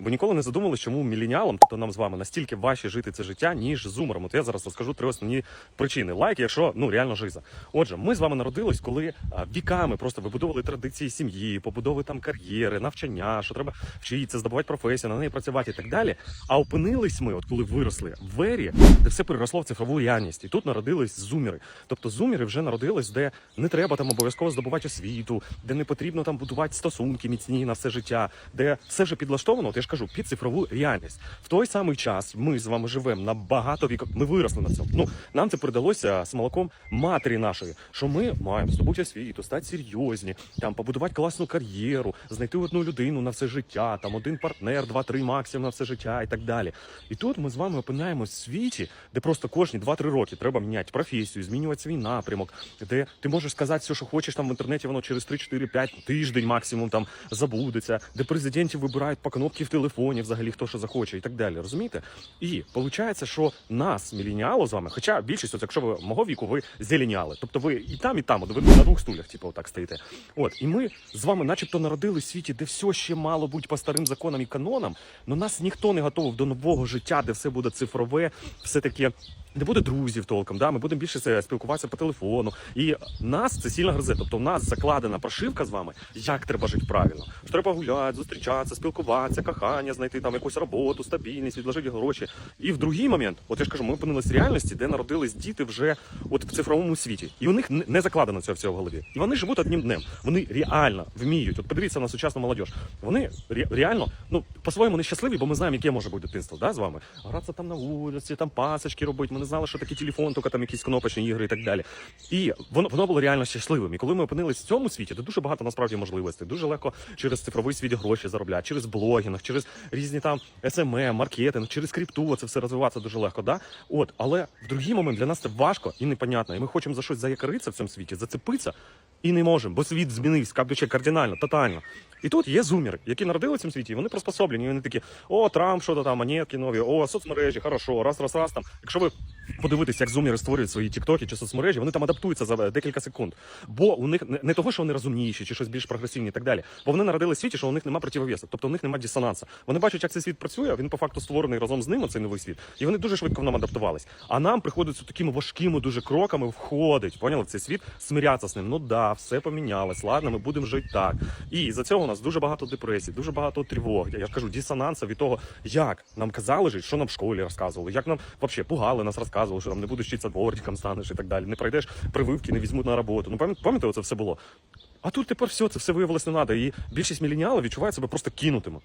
бо ніколи не задумувалися, чому міленіалам, тобто нам з вами, настільки важче жити це життя, ніж зумерам. От я зараз розкажу три основні причини. Лайк, якщо ну реально жиза. Отже, ми з вами народились, коли а, віками просто вибудовували традиції сім'ї, побудови там кар'єри, навчання, що треба вчитися, здобувати професію, на неї працювати і так далі. А опинились ми, от коли виросли в ері, де все переросло в цифрову реальність. І тут народились зумери. Тобто зумери вже народились, де не треба там обов'язково здобувати освіту, де не потрібно там будувати стосунки міцні на все життя, де все вже підлаштовано, от я ж кажу, під цифрову реальність. В той самий час ми з вами живемо на багато віков. Ми виросли на цьому. Ну нам це передалося з молоком матері нашої, що ми маємо здобути освіту, стати серйозні, там побудувати класну кар'єру, знайти одну людину на все життя, там один партнер, два-три максимум на все життя і так далі. І тут ми з вами опиняємось в світі, де просто кожні 2-3 роки треба міняти професію, змінювати свій напрямок, де ти можеш сказати все, що хочеш там в інтернеті, воно через 3-4-5 тиждень максимум там забудеться, де президентів вибирають по кнопці в телефоні, взагалі хто що захоче, і так далі. Розумієте? І виходить, що нас, мілініало з вами, хоча більшість, от якщо ви мого віку, ви зеленіали. Тобто ви і там, і там, от ви на двох стулях, типу, отак стоїте. От, і ми з вами, начебто, народили в світі, де все ще мало бути по старим законам і канонам, але нас ніхто не готовий до нового життя, де все буде цифрове, все таке. Не буде друзів толком, да? ми будемо більше спілкуватися по телефону. І нас це сильно гризе. Тобто в нас закладена прошивка з вами, як треба жити правильно. Що треба гуляти, зустрічатися, спілкуватися, кохання, знайти там якусь роботу, стабільність, відложити гроші. І в другий момент, от я ж кажу, ми опинились в реальності, де народились діти вже от в цифровому світі. І у них не- не закладено цього всього в голові. І вони живуть одним днем. Вони реально вміють. От подивіться на сучасну молодь. Вони ре- реально, ну по-своєму нещасливі, бо ми знаємо, яке може бути дитинство, да, з вами. Гратися там на вулиці, там пасочки робити. Ми не знали, що таке телефон, тільки там якісь кнопочні ігри і так далі. І воно воно було реально щасливим. І коли ми опинились в цьому світі, то дуже багато насправді можливостей. Дуже легко через цифровий світ гроші заробляти, через блогінг, через різні там SMM, маркетинг, через крипту. Це все розвиватися дуже легко. Да? От, але в другий момент для нас це важко і непонятно. І ми хочемо за щось заякоритися в цьому світі, зацепитися. І не можемо, бо світ змінився кардинально, тотально. І тут є зумери, які народили в світі, і вони приспособлені. І вони такі: о, Трамп, що то там, монетки нові, о, соцмережі, хорошо, раз, раз, раз там. Якщо ви подивитесь, як зумери створюють свої тіктоки чи соцмережі, вони там адаптуються за декілька секунд. Бо у них не- того, що вони розумніші чи щось більш прогресивні і так далі. Бо вони народили в світі, що у них немає противовесу, тобто у них немає дисонансу. Вони бачать, як цей світ працює. Він по факту створений разом з ними, цей новий світ, і вони дуже швидко в нам адаптувались. А нам приходиться такими важкими дуже кроками входить. Поняли цей світ, смирятися з ним. Ну да, все помінялось. Ладно, ми будемо жити так. І за цього нас дуже багато депресій, дуже багато тривог. Я ж кажу, дисонанса від того, як нам казали що нам в школі розказували, як нам взагалі пугали нас, розказували, що там не будеш вчитися дворником станеш і так далі. Не пройдеш прививки, не візьмуть на роботу. Ну пам'ятаєте, це все було. А тут тепер все, це все виявилось не треба. І більшість міленіалів відчувають себе просто кинутими.